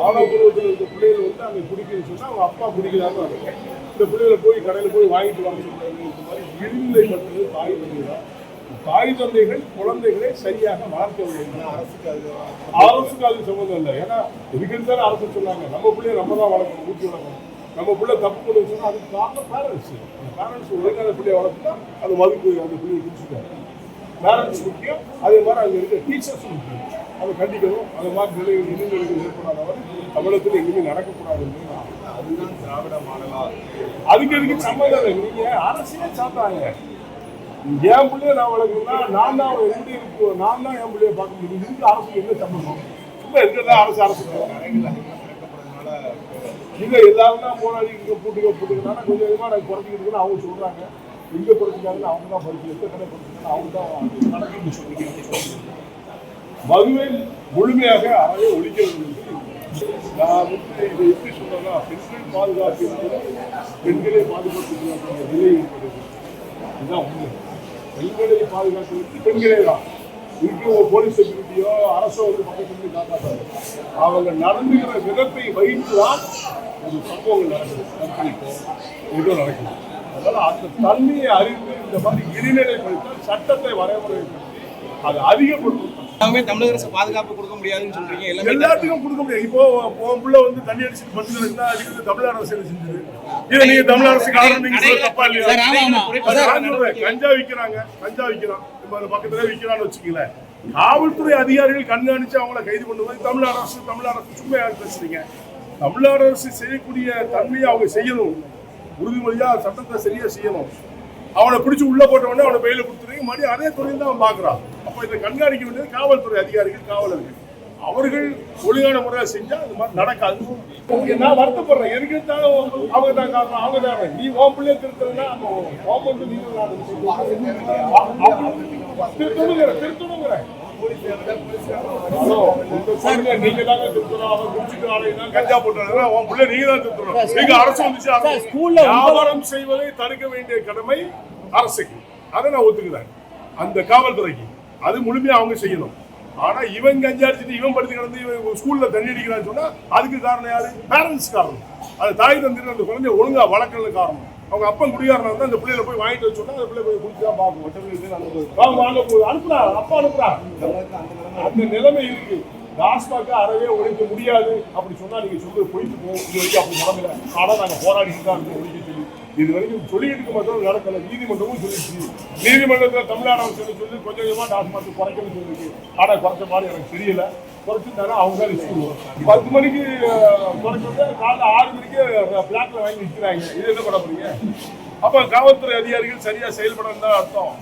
ஆணவ இருக்க பிள்ளைகள் வந்து அங்கே குடிக்கணும்னு சொன்னால் அவங்க அப்பா குடிக்கிறாங்க இந்த பிள்ளைகளை போய் கடையில் போய் வாங்கிட்டு வர சொல்கிறாங்க இந்த மாதிரி இழிநிலை பட்டது தாய் தந்தைகள்? தாய் தந்தைகள் குழந்தைகளை சரியாக வளர்க்கவில்லை அரசுக்கு அது அரசுக்கு அது சம்மந்தம் இல்லை. ஏன்னா இதுக்கு தானே அரசு சொன்னாங்க. நம்ம பிள்ளைய நம்ம தான் வளர்க்கணும் ஊற்றி வளர்க்கணும். நம்ம பிள்ளை தப்பு பண்ணி சொன்னால் அதுக்கு காரணம் பேரண்ட்ஸ் அந்த பேரண்ட்ஸ் ஒழுங்கான பிள்ளைய வளர்த்துனா அது மதிப்பு அந்த பிள்ளையை குடிச்சுட்டாங்க பேரண்ட்ஸ் முக்கியம். அதே மாதிரி அங்கே இருக்க டீச்சர்ஸ் முக்கியம். அதை கண்டிக்கணும். அதை மாதிரி நிலைகள் இடைநிலைகள் ஏற்படாதவரை தமிழகத்தில் எங்கேயுமே நடக்கக்கூடாது அதுதான் திராவிட மாடலா. அதுக்கு எதுக்கு சம்மந்தம்? இல்லை அரசியல் அரசியலே சாத்தாங்க. என் பிள்ளைய நான் வளர்க்கணும்னா நான் தான் எப்படி இருக்கு. நான் தான் என் பிள்ளைய பார்க்க முடியும். இதுக்கு அரசு என்ன சம்பந்தம் சும்மா இருக்கிறதா அரசு அரசு இல்லை எல்லாரும் தான் போராடி போட்டுக்க போட்டுக்கிறனால கொஞ்சம் கொஞ்சமாக நான் குறைஞ்சிக்கிட்டு அவங்க சொல்கிறாங்க இங்கே குறைச்சிக்காங்கன்னு அவங்க தான் படிச்சு எத்தனை கடை அவங்க தான் மதுவை முழுமையாக அறவே ஒழிக்கிறது நான் வந்து இதை எப்படி சொல்றேன்னா பெண்கள் பாதுகாப்பு என்பது பெண்களை பாதுகாப்பு நிலை இருக்கிறது இதுதான் உண்மை. பெண்களை பாதுகாக்கிறது பெண்களே தான். இருக்கிற ஒரு போலீஸ் செக்யூரிட்டியோ அரசோ வந்து பக்கத்துல இருந்து அவங்க நடந்துகிற விதத்தை வைத்து தான் ஒரு சம்பவங்கள் நடக்குது. கற்பனைக்கோ ஏதோ நடக்குது. அதனால அந்த தன்மையை அறிந்து இந்த மாதிரி இடைநிலைப்படுத்தால் சட்டத்தை வரைமுறைப்படுத்தி அதை அதிகப்படுத்தும் எல்லாமே தமிழக அரசு பாதுகாப்பு கொடுக்க முடியாதுன்னு சொல்றீங்க. எல்லாத்துக்கும் கொடுக்க முடியாது. இப்போ உன் புள்ள வந்து தண்ணி அடிச்சுட்டு பத்து இருந்தா அதுக்கு தமிழ் அரசு என்ன செஞ்சது? இதை நீங்க தமிழ் அரசு காரணம் தப்பா இல்லையா? கஞ்சா விக்கிறாங்க கஞ்சா அது பக்கத்துல விக்கிறான்னு வச்சுக்கங்களேன். காவல்துறை அதிகாரிகள் கண்காணிச்சு அவங்கள கைது பண்ணும்போது தமிழ் அரசு தமிழ் அரசு சும்மா பேசுறீங்க? தமிழ் அரசு செய்யக்கூடிய தன்மையை அவங்க செய்யணும். உறுதிமொழியா சட்டத்தை சரியா செய்யணும். அவனை பிடிச்சி உள்ள போட்ட உடனே அவனை பெயில கொடுத்துருங்க மறுபடியும் அதே துறையில் தான் அவன் அப்போ இதை கண்காணிக்க வேண்டியது காவல்துறை அதிகாரிகள் காவலர்கள். அவர்கள் ஒழுங்கான முறையில் செஞ்சால் அது மாதிரி நடக்காது. நான் வருத்தப்படுறேன். எனக்கு இருந்தாலும் அவங்க தான் காரணம். அவங்க தான் நீ ஓம் பிள்ளைய திருத்தணும்னா திருத்தணுங்கிற திருத்தணுங்கிற. அரசு வந்துச்சு, அரசு வியாபாரம் செய்வதை தடுக்க வேண்டிய கடமை அரசுக்கு அதை நான் ஒத்துக்கிறேன் அந்த காவல்துறைக்கு அது முழுமையா அவங்க செய்யணும் ஆனா இவன் கஞ்சா அடிச்சுட்டு இவன் படுத்து கிடந்து இவன் ஸ்கூல்ல தண்ணி அடிக்கிறான்னு சொன்னா அதுக்கு காரணம் யாரு பேரண்ட்ஸ் காரணம் அது தாய் தந்திர அந்த குழந்தைய ஒழுங்கா வளர்க்கல காரணம். அவங்க அப்பன் குடிகாரனா வந்து அந்த பிள்ளையில போய் வாங்கிட்டு வச்சு அந்த பிள்ளை போய் குடிச்சா பார்க்கும். வாங்க வாங்க போய் அனுப்புறா அப்பா அனுப்புறா அந்த நிலைமை இருக்கு. டாஸ்மாக அறவே ஒழிக்க முடியாது. அப்படி சொன்னா நீங்க சொல்றது போயிட்டு போகும் இது வரைக்கும் அப்படி நடக்கல. ஆனா நாங்க போராடிட்டு தான் இருக்கோம் ஒழிக்க சொல்லி இது வரைக்கும் சொல்லிக்கிட்டு மட்டும் நடக்கல. நீதிமன்றமும் சொல்லிடுச்சு. நீதிமன்றத்தில் தமிழ்நாடு சொல்லி சொல்லி கொஞ்சம் கொஞ்சமா டாஸ்மாக் குறைக்கணும்னு சொல்லிருக்கு. ஆனா குறைச்ச மாதிரி எனக்கு தெரியல. குறைச்சிருந்தாங்க அவங்க தான் ரிஸ்க் பத்து மணிக்கு குறைச்சது காலைல ஆறு மணிக்கு பிளாக்ல வாங்கி நிற்கிறாங்க இது என்ன பண்ண போறீங்க? அப்ப காவல்துறை அதிகாரிகள் சரியா செயல்படணும் தான் அர்த்தம்.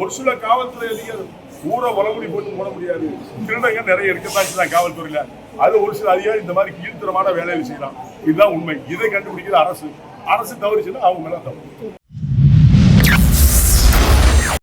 ஒரு சில காவல்துறை அதிகாரி ஊரை வளமுடி போட்டு போட முடியாது. திருடங்க நிறைய இருக்கதான் செய்யலாம் காவல்துறையில. அது ஒரு சில அதிகாரி இந்த மாதிரி கீழ்த்தரமான வேலைகள் செய்யலாம். இதுதான் உண்மை. இதை கண்டுபிடிக்கிற அரசு. அரசு தவறுச்சுன்னா அவங்க மேல தவறு